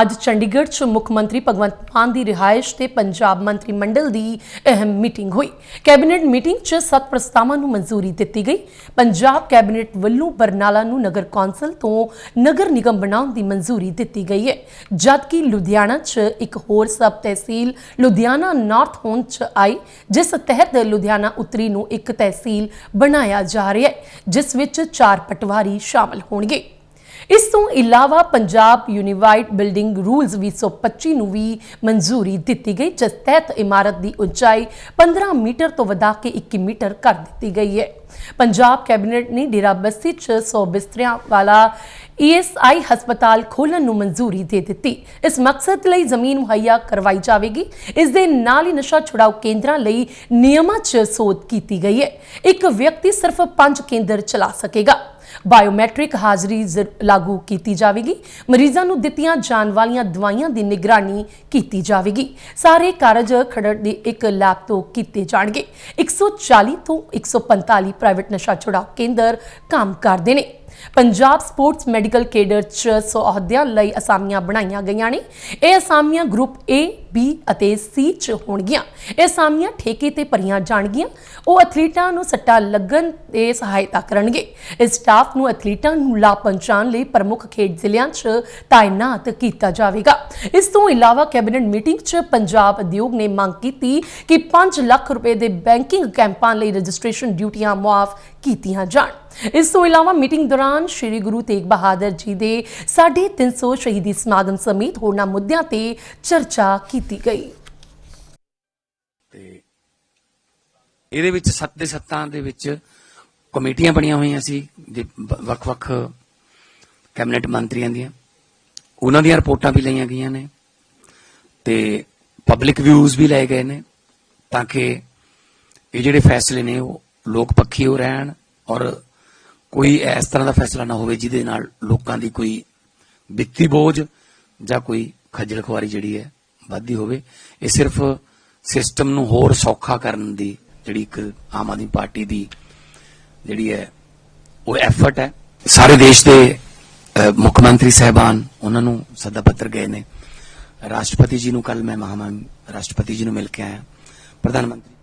ਅੱਜ ਚੰਡੀਗੜ੍ਹ 'ਚ ਮੁੱਖ ਮੰਤਰੀ ਭਗਵੰਤ ਮਾਨ ਦੀ ਰਿਹਾਇਸ਼ ਤੇ ਪੰਜਾਬ ਮੰਤਰੀ ਮੰਡਲ ਦੀ ਅਹਿਮ ਮੀਟਿੰਗ ਹੋਈ। ਕੈਬਨਿਟ ਮੀਟਿੰਗ 'ਚ ਸੱਤ ਪ੍ਰਸਤਾਵਾਂ ਨੂੰ ਮਨਜ਼ੂਰੀ ਦਿੱਤੀ ਗਈ। ਪੰਜਾਬ ਕੈਬਨਿਟ ਵੱਲੋਂ ਬਰਨਾਲਾ ਨੂੰ ਨਗਰ ਕੌਂਸਲ ਤੋਂ ਨਗਰ ਨਿਗਮ ਬਣਾਉਣ ਦੀ ਮਨਜ਼ੂਰੀ ਦਿੱਤੀ ਗਈ ਹੈ। ਜਦਕਿ ਲੁਧਿਆਣਾ 'ਚ ਇੱਕ ਹੋਰ ਸਬ ਤਹਿਸੀਲ ਲੁਧਿਆਣਾ ਨਾਰਥ ਹੋਣ 'ਚ ਆਈ, ਜਿਸ ਤਹਿਤ ਲੁਧਿਆਣਾ ਉੱਤਰੀ ਨੂੰ ਇੱਕ ਤਹਿਸੀਲ ਬਣਾਇਆ ਜਾ ਰਿਹਾ ਹੈ, ਜਿਸ ਵਿੱਚ ਚਾਰ ਪਟਵਾਰੀ ਸ਼ਾਮਲ ਹੋਣਗੇ। ਇਸ ਤੋਂ ਇਲਾਵਾ ਪੰਜਾਬ ਯੂਨੀਵਾਈਡ ਬਿਲਡਿੰਗ ਰੂਲਸ 2025 ਨੂੰ ਵੀ ਮਨਜ਼ੂਰੀ ਦਿੱਤੀ ਗਈ, ਜਿਸ ਤਹਿਤ ਇਮਾਰਤ ਦੀ ਉਚਾਈ 15 ਮੀਟਰ ਤੋਂ ਵਧਾ ਕੇ 21 ਮੀਟਰ ਕਰ ਦਿੱਤੀ ਗਈ ਹੈ। ਪੰਜਾਬ ਕੈਬਨਿਟ ਨੇ ਡੇਰਾਬੱਸੀ 'ਚ 100 ਬਿਸਤਰਿਆਂ ਵਾਲਾ ਈਐਸਆਈ ਹਸਪਤਾਲ ਖੋਲ੍ਹਣ ਨੂੰ ਮਨਜ਼ੂਰੀ ਦੇ ਦਿੱਤੀ। ਇਸ ਮਕਸਦ ਲਈ ਜ਼ਮੀਨ ਮੁਹੱਈਆ ਕਰਵਾਈ ਜਾਵੇਗੀ। ਇਸ ਦੇ ਨਾਲ ਹੀ ਨਸ਼ਾ ਛੁਡਾਊ ਕੇਂਦਰਾਂ ਲਈ ਨਿਯਮਾਂ 'ਚ ਸੋਧ ਕੀਤੀ ਗਈ ਹੈ। ਇੱਕ ਵਿਅਕਤੀ ਸਿਰਫ 5 ਕੇਂਦਰ ਚਲਾ ਸਕੇਗਾ। ਬਾਇਓਮੈਟ੍ਰਿਕ ਹਾਜ਼ਰੀ ਜ਼- ਲਾਗੂ ਕੀਤੀ ਜਾਵੇਗੀ। ਮਰੀਜ਼ਾਂ ਨੂੰ ਦਿੱਤੀਆਂ ਜਾਣ ਵਾਲੀਆਂ ਦਵਾਈਆਂ ਦੀ ਨਿਗਰਾਨੀ ਕੀਤੀ ਜਾਵੇਗੀ। ਸਾਰੇ ਕਾਰਜ ਖਰੜ ਦੇ ਇੱਕ ਲੈਬ ਤੋਂ ਕੀਤੇ ਜਾਣਗੇ। 140 ਤੋਂ 145 ਪ੍ਰਾਈਵੇਟ ਨਸ਼ਾ ਛੁਡਾਊ ਕੇਂਦਰ ਕੰਮ ਕਰਦੇ ਨੇ। ਪੰਜਾਬ ਸਪੋਰਟਸ ਮੈਡੀਕਲ ਕੇਡਰ ਚ 100 ਅਹੁਦਿਆਂ ਲਈ ਅਸਾਮੀਆਂ ਬਣਾਈਆਂ ਗਈਆਂ ਨੇ। ਇਹ ਅਸਾਮੀਆਂ ਗਰੁੱਪ ਏ ਬੀ ਅਤੇ ਸੀ ਚ ਹੋਣਗੀਆਂ। ਇਹ ਅਸਾਮੀਆਂ ਠੇਕੇ ਤੇ ਭਰੀਆਂ ਜਾਣਗੀਆਂ। ਉਹ ਐਥਲੀਟਾਂ ਨੂੰ ਸੱਟਾ ਲੱਗਣ ਤੇ ਸਹਾਇਤਾ ਕਰਨਗੇ। ਇਸ ਸਟਾਫ ਨੂੰ ਐਥਲੀਟਾਂ ਨੂੰ ਲਾਭ ਪਹੁੰਚਾਉਣ ਲਈ ਪ੍ਰਮੁੱਖ ਖੇਡ ਜ਼ਿਲ੍ਹਿਆਂ 'ਚ ਤਾਇਨਾਤ ਕੀਤਾ ਜਾਵੇਗਾ। ਇਸ ਤੋਂ ਇਲਾਵਾ ਕੈਬਨਿਟ ਮੀਟਿੰਗ 'ਚ ਪੰਜਾਬ ਉਦਯੋਗ ਨੇ ਮੰਗ ਕੀਤੀ ਕਿ 5 ਲੱਖ ਰੁਪਏ ਦੇ ਬੈਂਕਿੰਗ ਕੈਂਪਾਂ ਲਈ ਰਜਿਸਟ੍ਰੇਸ਼ਨ ਡਿਊਟੀਆਂ ਮੁਆਫ ਕੀਤੀਆਂ ਜਾਣ। ਇਸ ਤੋਂ ਇਲਾਵਾ ਮੀਟਿੰਗ ਦੌਰਾਨ ਸ੍ਰੀ ਗੁਰੂ ਤੇਗ ਬਹਾਦਰ ਜੀ ਦੇ 350 ਸ਼ਹੀਦੀ ਸਮਾਗਮ ਸਮੇਤ ਹੋਰਨਾਂ ਮੁੱਦਿਆਂ ਤੇ ਚਰਚਾ ਕੀਤੀ ਗਈ। ਤੇ ਇਹਦੇ ਵਿੱਚ ਸੱਤ ਦੇ ਸੱਤਾਂ ਦੇ ਵਿੱਚ ਕਮੇਟੀਆਂ ਬਣੀਆਂ ਹੋਈਆਂ ਸੀ ਵੱਖ-ਵੱਖ ਕੈਬਨਿਟ ਮੰਤਰੀਆਂ ਦੀਆਂ। ਉਹਨਾਂ ਦੀਆਂ ਰਿਪੋਰਟਾਂ ਵੀ ਲਈਆਂ ਗਈਆਂ ਨੇ ਤੇ ਪਬਲਿਕ ਵਿਊਜ਼ ਵੀ ਲਏ ਗਏ ਨੇ ਤਾਂ ਕਿ ਇਹ ਜਿਹੜੇ ਫੈਸਲੇ ਨੇ ਉਹ ਲੋਕ ਪੱਖੀ ਹੋ ਰਹਿਣ ਔਰ ਕੋਈ ਇਸ ਤਰ੍ਹਾਂ ਦਾ ਫੈਸਲਾ ਨਾ ਹੋਵੇ ਜਿਹਦੇ ਨਾਲ ਲੋਕਾਂ ਦੀ ਕੋਈ ਵਿੱਤੀ ਬੋਝ ਜਾਂ ਕੋਈ ਖੱਜਲ ਖੁਆਰੀ ਜਿਹੜੀ ਹੈ ਵੱਧਦੀ ਹੋਵੇ। ਇਹ ਸਿਰਫ ਸਿਸਟਮ ਨੂੰ ਹੋਰ ਸੌਖਾ ਕਰਨ ਦੀ ਜਿਹੜੀ ਇੱਕ ਆਮ ਆਦਮੀ ਪਾਰਟੀ ਦੀ ਜਿਹੜੀ ਹੈ, ਉਹ ਐਫਰਟ ਹੈ। ਸਾਰੇ ਦੇਸ਼ ਦੇ ਮੁੱਖ ਮੰਤਰੀ ਸਹਿਬਾਨ ਉਹਨਾਂ ਨੂੰ ਸੱਦਾ ਪੱਤਰ ਗਏ ਨੇ। ਰਾਸ਼ਟਰਪਤੀ ਜੀ ਨੂੰ ਕੱਲ ਮੈਂ ਮਹਾਮਹਿਮ ਰਾਸ਼ਟਰਪਤੀ ਜੀ ਨੂੰ ਮਿਲ ਕੇ ਆਇਆ। ਪ੍ਰਧਾਨ ਮੰਤਰੀ